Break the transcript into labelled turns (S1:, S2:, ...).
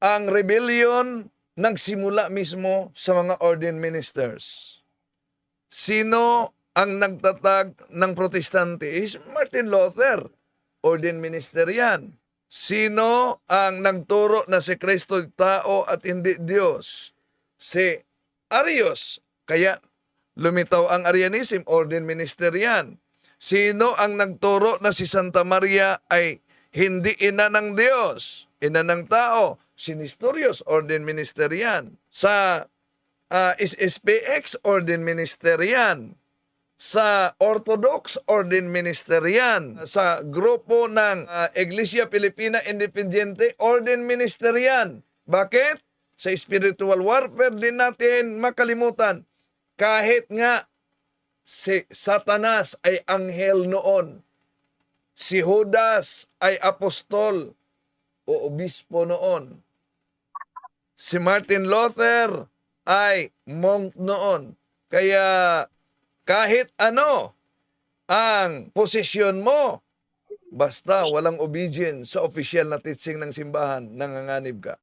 S1: ang rebellion nagsimula mismo sa mga ordained ministers. Sino ang nagtatag ng protestante? Is Martin Luther. Ordained minister yan. Sino ang nagturo na si Kristo tao at hindi Diyos? Si Arius. Kaya lumitaw ang Arianism, ordained minister yan. Sino ang nagturo na si Santa Maria ay hindi ina ng Diyos, ina ng tao? Si Nestorius, ordained minister yan. Sa ah, SSPX, ordained minister yan sa Orthodox Ordained Minister yan. Sa grupo ng ah, Iglesia Pilipina Independiente Ordained Minister yan. Bakit? Sa spiritual warfare din natin makalimutan. Kahit nga si Satanas ay anghel noon. Si Judas ay apostol o obispo noon. Si Martin Luther ay monk noon. Kaya kahit ano ang posisyon mo, basta walang obedience sa official na teaching ng simbahan, nanganganib ka.